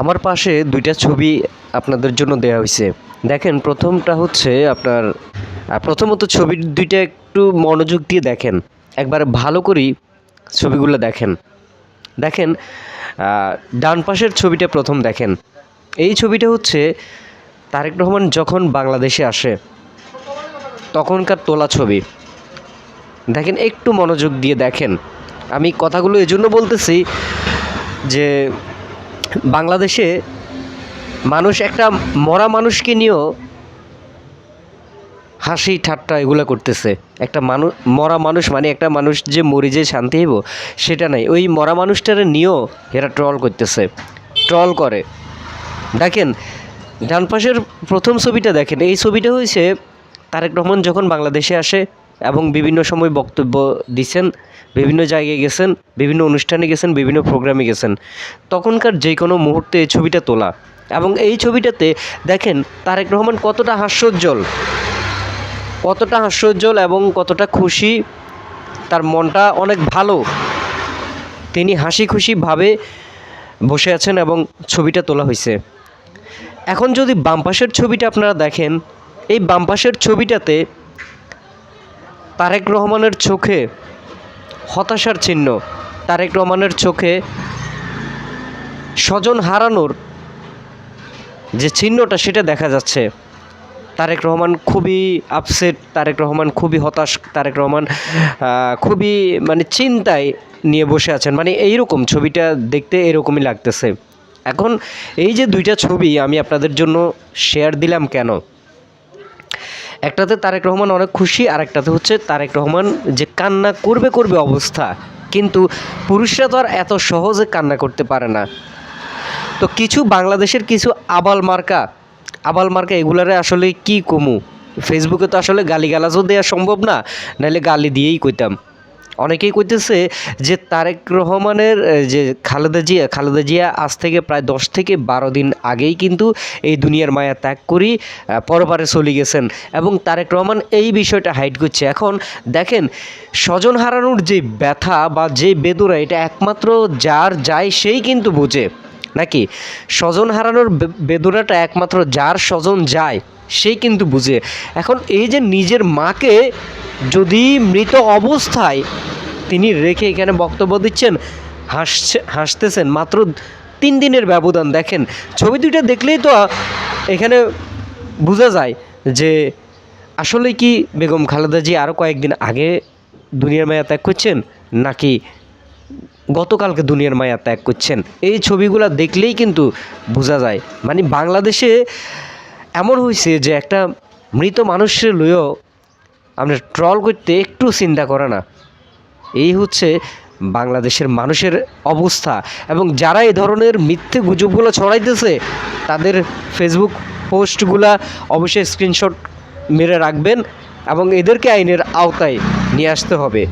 আমার পাশে দুইটা ছবি আপনাদের জন্য দেওয়া হয়েছে দেখেন, প্রথমটা হচ্ছে আপনার প্রথমত ছবির দুইটা একটু মনোযোগ দিয়ে দেখেন। একবার ভালো করেই ছবিগুলো দেখেন। দেখেন ডান পাশের ছবিটা প্রথম দেখেন। এই ছবিটা হচ্ছে তারেক রহমান যখন বাংলাদেশে আসে, তখনকার তোলা ছবি। দেখেন, একটু মনোযোগ দিয়ে দেখেন। আমি কথাগুলো এজন্য বলতেছি যে বাংলাদেশে মানুষ একটা মরা মানুষকে নিয়েও হাসি ঠাট্টা এগুলো করতেছে। একটা মানুষ মরা মানুষ মানে একটা মানুষ যে মরি যে শান্তি হইব, সেটা নাই। ওই মরা মানুষটারে নিয়েও এরা ট্রল করতেছে, ট্রল করে। দেখেন, ডান পাশের প্রথম ছবিটা দেখেন। এই ছবিটা হয়েছে তারেক রহমান যখন বাংলাদেশে আসে এবং বিভিন্ন সময় বক্তব্য দিছেন, বিভিন্ন জায়গায় গেছেন, বিভিন্ন অনুষ্ঠানে গেছেন, বিভিন্ন প্রোগ্রামে গেছেন। তখনকার যে কোনো মুহূর্তে এই ছবিটা তোলা। এবং এই ছবিটাতে দেখেন, তারেক রহমান কতটা হাস্যোজ্জ্বল। কতটা হাস্যোজ্জ্বল এবং কতটা খুশি, তার মনটা অনেক ভালো। তিনি হাসি খুশিভাবে বসে আছেন এবং ছবিটা তোলা হয়েছে এখন যদি বাম পাশের ছবিটা আপনারা দেখেন, এই বাম পাশের ছবিটাতে তারেক রহমানের চোখে হতাশার চিহ্ন। তারেক রহমানের চোখে স্বজন হারানোর যে চিহ্নটা সেটা দেখা যাচ্ছে। তারেক রহমান খুবই আপসেট তারেক রহমান খুবই হতাশ, তারেক রহমান খুবই মানে চিন্তায় নিয়ে বসে আছেন। মানে এইরকম ছবিটা দেখতে এরকমই লাগতেছে। এখন এই যে দুইটা ছবি আমি আপনাদের জন্য শেয়ার দিলাম কেন? একটাতে তারেক রহমান অনেক খুশি আর একটাতে হচ্ছে তারেক রহমান যে কান্না করবে করবে অবস্থা। কিন্তু পুরুষরা তো আর এত সহজে কান্না করতে পারে না। তো কিছু বাংলাদেশের কিছু আবাল মার্কা আবাল মার্কা এগুলারে আসলে কি কমু? ফেসবুকে তো আসলে গালিগালাজও দেওয়া সম্ভব না নাহলে গালি দিয়েই কইতাম। অনেকেই কইতেছে যে তারেক রহমানের যে খালেদা জিয়া খালেদা জিয়া আজ থেকে প্রায় দশ থেকে বারো দিন আগেই কিন্তু এই দুনিয়ার মায়া ত্যাগ করি পরপারে চলে গেছেন এবং তারেক রহমান এই বিষয়টা হাইড করছে। এখন দেখেন, স্বজন হারানোর যে ব্যথা বা যে বেদনা, এটা একমাত্র যার যায় সেই কিন্তু বোঝে। নাকি? স্বজন হারানোর বেদনাটা একমাত্র যার স্বজন যায়। সেই কিন্তু বুঝে। এখন এই যে নিজের মাকে যদি মৃত অবস্থায় তিনি রেখে এখানে বক্তব্য দিচ্ছেন, হাসছে, হাসতেছেন, মাত্র তিন দিনের ব্যবধান, দেখেন, ছবি দুইটা দেখলেই তো এখানে বোঝা যায় যে আসলে কি বেগম খালেদা জি আরও কয়েকদিন আগে দুনিয়ার মায়া ত্যাগ করছেন, নাকি গতকালকে দুনিয়ার মায়া ত্যাগ করছেন? এই ছবিগুলো দেখলেই কিন্তু বোঝা যায়। মানে বাংলাদেশে এমন হয়েছে যে একটা মৃত মানুষের লইও আমরা ট্রল করতে একটু চিন্তা করে না। এই হচ্ছে বাংলাদেশের মানুষের অবস্থা এবং যারা এই ধরনের মিথ্যে গুজবগুলো ছড়াইতেছে, তাদের ফেসবুক পোস্টগুলা অবশ্যই স্ক্রিনশট মেরে রাখবেন এবং এদেরকে আইনের আওতায় নিয়ে আসতে হবে।